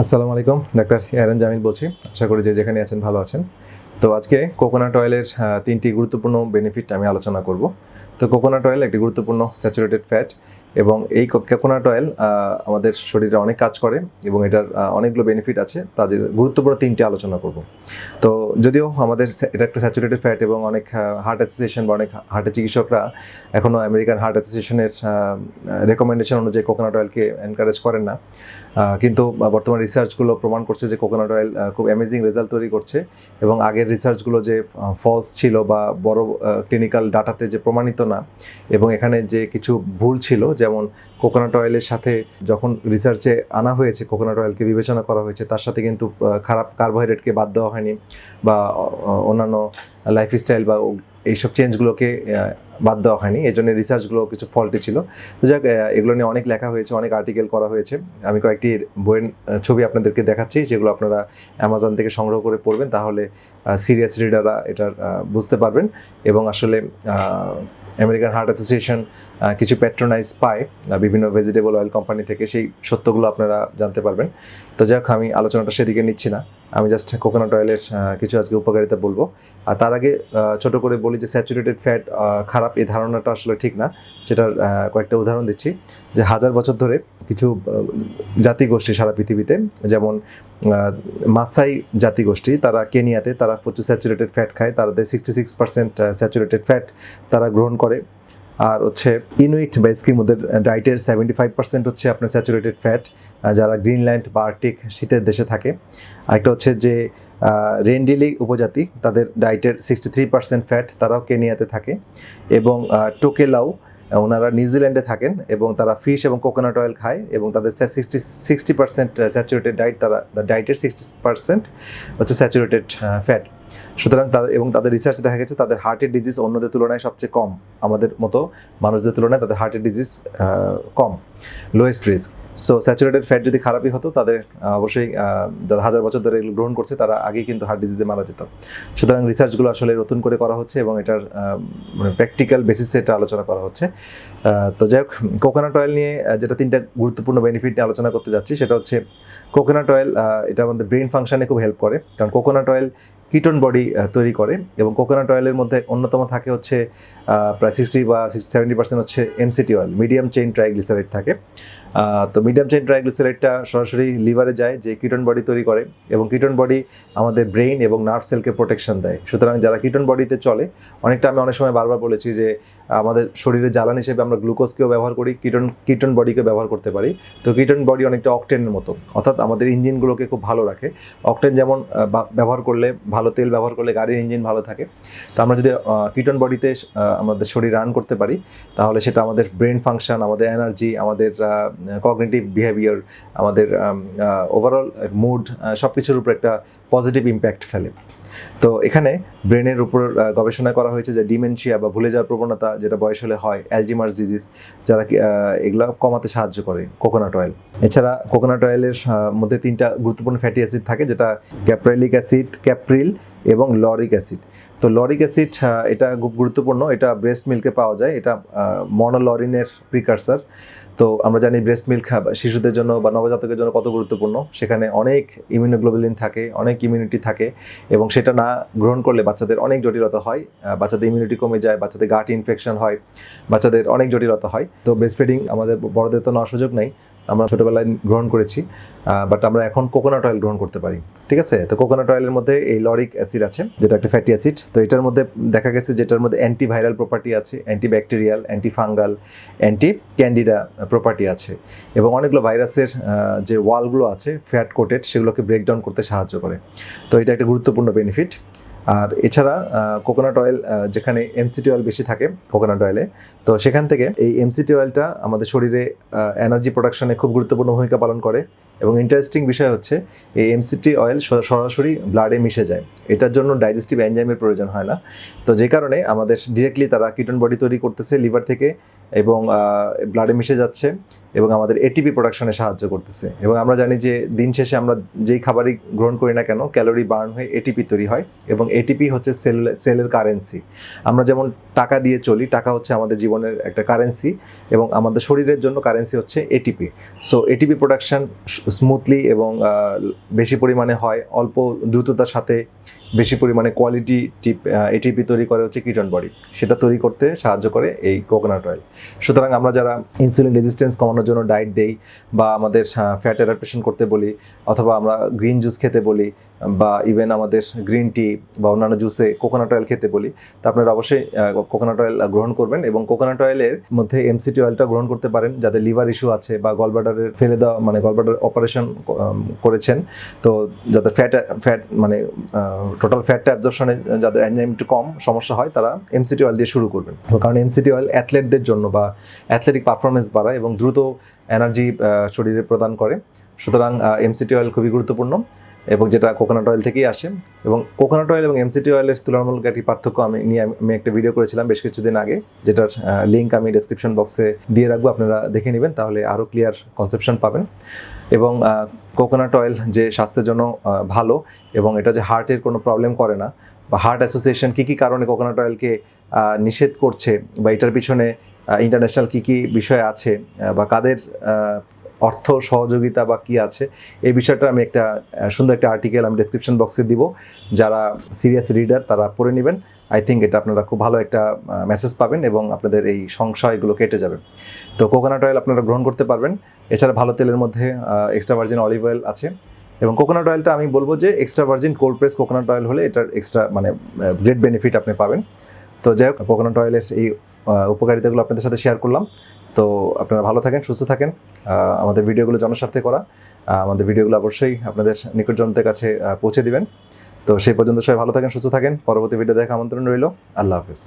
আসসালামু আলাইকুম, ডাক্তার এরান জামিল বলছি। আশা করি যে যেখানে আছেন ভালো আছেন। তো আজকে কোকোনাট অয়েলের তিনটি গুরুত্বপূর্ণ বেনিফিট আমি আলোচনা করব। তো কোকোনাট অয়েল একটি গুরুত্বপূর্ণ স্যাচুরেটেড ফ্যাট এবং এই কোকোনাট অয়েল আমাদের শরীরে অনেক কাজ করে এবং এটার অনেকগুলো বেনিফিট আছে। তাদের গুরুত্বপূর্ণ তিনটি আলোচনা করব। তো যদিও আমাদের এটা একটা স্যাচুরেটেড ফ্যাট এবং অনেক হার্ট অ্যাসোসিয়েশন বা অনেক হার্টের চিকিৎসকরা এখনও আমেরিকান হার্ট অ্যাসোসিয়েশনের রেকমেন্ডেশন অনুযায়ী কোকোনাট অয়েলকে এনকারেজ করেন না। কিন্তু বর্তমান রিসার্চগুলো প্রমাণ করছে যে কোকোনাট অয়েল খুব অ্যামেজিং রেজাল্ট তৈরি করছে এবং আগের রিসার্চগুলো যে ফলস ছিল বা বড় ক্লিনিক্যাল ডাটাতে যে প্রমাণিত না এবং এখানে যে কিছু ভুল ছিল যেমন কোকোনাট অয়েলের সাথে যখন রিসার্চে আনা হয়েছে কোকোনাট অয়েলকে বিবেচনা করা হয়েছে, তার সাথে কিন্তু খারাপ কার্বোহাইড্রেটকে বাদ দেওয়া হয়নি বা অন্যান্য লাইফস্টাইল বা এইসব চেঞ্জগুলোকে বাদ দেওয়া হয়নি। এই জন্য রিসার্চগুলো কিছু ফল্টি ছিল। তো যাক এগুলো নিয়ে অনেক লেখা হয়েছে, অনেক আর্টিকেল করা হয়েছে। আমি কয়েকটি বইয়ের ছবি আপনাদেরকে দেখাচ্ছি, যেগুলো আপনারা অ্যামাজন থেকে সংগ্রহ করে পড়বেন। তাহলে সিরিয়াস রিডাররা এটার বুঝতে পারবেন। এবং আসলে আমেরিকান হার্ট অ্যাসোসিয়েশন কিছু প্যাট্রোনাইজ পায় বিভিন্ন ভেজিটেবল অয়েল কোম্পানি থেকে সেই সত্যগুলো আপনারা জানতে পারবেন। তো যাক, আমি আলোচনাটা সেদিকে নিচ্ছি না। আমি জাস্ট কোকোনাট অয়েলের কিছু আজকে উপকারিতা বলব। আর তার আগে ছোট করে বলি যে স্যাচুরেটেড ফ্যাট খারাপ এই ধারণাটা আসলে ঠিক না। যেটার কয়েকটা উদাহরণ দিচ্ছি। যে হাজার বছর ধরে কিছু জাতি জাতিগোষ্ঠী সারা পৃথিবীতে, যেমন মাসাই মাসাই জাতিগোষ্ঠী, তারা কেনিয়াতে, তারা প্রচুর স্যাচুরেটেড ফ্যাট খায়, তাদের sixty six percent saturated fat তারা গ্রহণ করে। আর হচ্ছে ইনুইট বা স্কিম ওদের ডায়েটের সেভেন্টি ফাইভ পার্সেন্ট হচ্ছে আপনার স্যাচুরেটেড ফ্যাট যারা গ্রিনল্যান্ড বা আর্টিক শীতের দেশে থাকে। আরেকটা হচ্ছে যে রেন্ডিলি উপজাতি, তাদের ডায়েটের সিক্সটি থ্রি পার্সেন্ট ফ্যাট তারাও কেনিয়াতে থাকে। এবং টোকেলাও ওনারা নিউজিল্যান্ডে থাকেন এবং তারা ফিশ এবং কোকোনাট অয়েল খায় এবং তাদের sixty sixty percent saturated diet তারা ডায়েটের সিক্সটি পার্সেন্ট হচ্ছে স্যাচুরেটেড ফ্যাট সুতরাং তাদের, এবং তাদের রিসার্চে দেখা গেছে তাদের হার্টের ডিজিজ অন্যদের তুলনায় সবচেয়ে কম। আমাদের মতো মানুষদের তুলনায় তাদের হার্টের ডিজিজ কম। Lowest risk so saturated fat যদি খারাপই হতো, তাদের অবশ্যই যারা হাজার বছর ধরে এগুলো গ্রহণ করছে, তারা আগেই কিন্তু হার্ট ডিজিজে মারা যেত। সুতরাং রিসার্চগুলো আসলে নতুন করে করা হচ্ছে এবং এটার মানে প্র্যাকটিক্যাল বেসিসে এটা আলোচনা করা হচ্ছে। তো যাই হোক কোকোনাট অয়েল নিয়ে যেটা তিনটা গুরুত্বপূর্ণ বেনিফিট নিয়ে আলোচনা করতে যাচ্ছি, সেটা হচ্ছে কোকোনাট অয়েল এটা আমাদের ব্রেন ফাংশানে খুব হেল্প করে। কারণ কোকোনাট অয়েল কিটন বডি তৈরি করে এবং কোকোনাট অয়েলের মধ্যে অন্যতম থাকে হচ্ছে প্রায় সিক্সটি বা সেভেন্টি পার্সেন্ট হচ্ছে MCT oil medium chain triglyceride থাকে। তো মিডিয়াম চেইন ট্রাইগ্লিসারাইডটা সরাসরি লিভারে যায়, যে কিটন বডি তৈরি করে এবং কিটন বডি আমাদের ব্রেইন এবং নার্ভ সেলকে প্রোটেকশন দেয়। সুতরাং যারা কিটন বডিতে চলে, অনেকটা আমি অনেক সময় বারবার বলেছি যে আমাদের শরীরে জ্বালানি হিসেবে আমরা গ্লুকোজকেও ব্যবহার করি কিটন কিটন বডিকে ব্যবহার করতে পারি। তো কিটন বডি অনেকটা অকটেনের মতো। অর্থাৎ আমাদের ইঞ্জিনগুলোকে খুব ভালো রাখে। অকটেন যেমন ব্যবহার করলে ভালো তেল ব্যবহার করলে গাড়ির ইঞ্জিন ভালো থাকে। তো আমরা যদি কিটন বডিতে আমাদের শরীর রান করতে পারি, তাহলে সেটা আমাদের ব্রেন ফাংশন আমাদের এনার্জি আমাদের কগনিটিভ বিহেভিয়ার আমাদের ওভারঅল মুড সব কিছুর উপর একটা পজিটিভ ইম্প্যাক্ট ফেলে। তো এখানে ব্রেনের উপর গবেষণা করা হয়েছে যে ডিমেনশিয়া বা ভুলে যাওয়ার প্রবণতা, যেটা বয়স হলে হয় অ্যালজিমার্স ডিজিজ যারা এগুলো কমাতে সাহায্য করে কোকোনাট অয়েল এছাড়া কোকোনাট অয়েলের মধ্যে তিনটা গুরুত্বপূর্ণ ফ্যাটি অ্যাসিড থাকে, যেটা ক্যাপ্রাইলিক অ্যাসিড ক্যাপ্রিল এবং লরিক অ্যাসিড তো লরিক অ্যাসিড এটা খুব গুরুত্বপূর্ণ, এটা ব্রেস্ট মিল্কে পাওয়া যায়, এটা মনোলরিনের প্রিকারসার তো আমরা জানি ব্রেস্ট মিল্ক শিশুদের জন্য বা নবজাতকের জন্য কত গুরুত্বপূর্ণ। সেখানে অনেক ইমিউনোগ্লোবুলিন থাকে, অনেক ইমিউনিটি থাকে এবং সেটা না গ্রহণ করলে বাচ্চাদের অনেক জটিলতা হয় বাচ্চাদের ইমিউনিটি কমে যায়, বাচ্চাদের গাট ইনফেকশন হয়, বাচ্চাদের অনেক জটিলতা হয়। তো ব্রেস্ট ফিডিং আমাদের বড়দের তো নেওয়ার সুযোগ নেই। আমরা ছোটোবেলায় গ্রহণ করেছি বাট আমরা এখন কোকোনাট অয়েল গ্রহণ করতে পারি, ঠিক আছে? তো কোকোনাট অয়েলের মধ্যে এই লরিক অ্যাসিড আছে, যেটা একটা ফ্যাটি অ্যাসিড তো এটার মধ্যে দেখা গেছে যেটার মধ্যে অ্যান্টিভাইরাল প্রপার্টি আছে anti bacterial anti fungal anti candida property আছে। এবং অনেকগুলো ভাইরাসের যে ওয়ালগুলো আছে ফ্যাট কোটেড সেগুলোকে ব্রেকডাউন করতে সাহায্য করে। তো এটা একটা গুরুত্বপূর্ণ বেনিফিট আর এছাড়া কোকোনাট অয়েল যেখানে এমসিটি অয়েল বেশি থাকে কোকোনাট অয়েলে তো সেখান থেকে এই এমসিটি অয়েলটা আমাদের শরীরে এনার্জি প্রোডাকশনে খুব গুরুত্বপূর্ণ ভূমিকা পালন করে এবং ইন্টারেস্টিং বিষয় হচ্ছে, এই এমসিটি অয়েল সরাসরি ব্লাডে মিশে যায়। এটার জন্য ডাইজেস্টিভ এনজাইমের প্রয়োজন হয় না। তো যে কারণে আমাদের ডিরেক্টলি তারা কিটন বডি তৈরি করতেছে লিভার থেকে এবং ব্লাডে মিশে যাচ্ছে এবং আমাদের এটিপি প্রোডাকশনে সাহায্য করতেছে। এবং আমরা জানি যে দিন শেষে আমরা যেই খাবারই গ্রহণ করি না কেন ক্যালোরি বার্ন হয়ে এটিপি তৈরি হয় এবং এটিপি হচ্ছে সেল সেলের কারেন্সি আমরা যেমন টাকা দিয়ে চলি, টাকা হচ্ছে আমাদের জীবনের একটা কারেন্সি এবং আমাদের শরীরের জন্য কারেন্সি হচ্ছে ATP so ATP production smoothly এবং বেশি পরিমাণে হয়, অল্প দ্রুততার সাথে বেশি পরিমাণে কোয়ালিটি টিপ এটিপি তৈরি করে হচ্ছে কিটন বডি সেটা তৈরি করতে সাহায্য করে এই কোকোনাট অয়েল সুতরাং আমরা যারা ইনসুলিন রেজিস্ট্যান্স কমানোর জন্য ডায়েট দেই বা আমাদের ফ্যাট অ্যাডাপ্টেশন করতে বলি অথবা আমরা গ্রিন জুস খেতে বলি বা ইভেন আমাদের গ্রিন টি বা অন্যান্য জুসে কোকোনাট অয়েল খেতে বলি, তা আপনারা অবশ্যই কোকোনাট অয়েল গ্রহণ করবেন এবং কোকোনাট অয়েলের মধ্যে এমসিটি অয়েলটা গ্রহণ করতে পারেন যাদের লিভার ইস্যু আছে বা গলব্লাডারের ফেলে দেওয়া মানে গলব্লাডার অপারেশন করেছেন। তো যাদের ফ্যাট ফ্যাট মানে টোটাল ফ্যাট অ্যাবজর্পশনে যাদের এনজাইম একটু কম, সমস্যা হয়, তারা এমসিটি অয়েল দিয়ে শুরু করবেন। কারণ এমসিটি অয়েল অ্যাথলেটদের জন্য বা অ্যাথলেটিক পারফরমেন্স বাড়ায় এবং দ্রুত এনার্জি শরীরে প্রদান করে। সুতরাং এমসিটি অয়েল খুবই গুরুত্বপূর্ণ। এবং যেটা কোকোনাট অয়েল থেকেই আসে। এবং কোকোনাট অয়েল এবং এমসিটি অয়েলের তুলনামূলক একটি পার্থক্য আমি নিয়ে আমি- একটা ভিডিও করেছিলাম বেশ কিছুদিন আগে, যেটার লিঙ্ক আমি ডেসক্রিপশন বক্সে দিয়ে রাখব, আপনারা দেখে নেবেন, তাহলে আরও ক্লিয়ার কনসেপশন পাবেন। এবং কোকোনাট অয়েল যে স্বাস্থ্যের জন্য ভালো এবং এটা যে হার্টের কোনো প্রবলেম করে না, বা হার্ট অ্যাসোসিয়েশন কী কী কারণে কোকোনাট অয়েলকে নিষেধ করছে, বা এটার পিছনে ইন্টারন্যাশনাল কী কী বিষয় আছে বা কাদের অর্থ সহযোগিতা বা কি আছে, এই বিষয়টা আমি একটা সুন্দর একটা আর্টিকেল আমি ডেসক্রিপশন বক্সে দিব। যারা সিরিয়াস রিডার তারা পড়ে নেবেন। আই থিঙ্ক এটা আপনারা খুব ভালো একটা মেসেজ পাবেন এবং আপনাদের এই সংশয়গুলো কেটে যাবে। তো কোকোনাট অয়েল আপনারা গ্রহণ করতে পারবেন। এছাড়া ভালো তেলের মধ্যে এক্সট্রা ভার্জিন অলিভ অয়েল আছে। এবং কোকোনাট অয়েলটা আমি বলব যে extra virgin cold press coconut oil হলে এটার এক্সট্রা মানে গ্রেট বেনিফিট আপনি পাবেন। তো যাই হোক কোকোনাট অয়েলের এই উপকারিতাগুলো আপনাদের সাথে শেয়ার করলাম। তো আপনারা ভালো থাকেন, সুস্থ থাকেন। আমাদের ভিডিওগুলো জনস্বার্থে করা। আমাদের ভিডিওগুলো অবশ্যই আপনাদের নিকটজনদের কাছে পৌঁছে দিবেন। তো সেই পর্যন্ত সবাই ভালো থাকেন, সুস্থ থাকেন। পরবর্তী ভিডিও দেখা আমন্ত্রণ রইল। আল্লাহ হাফিজ।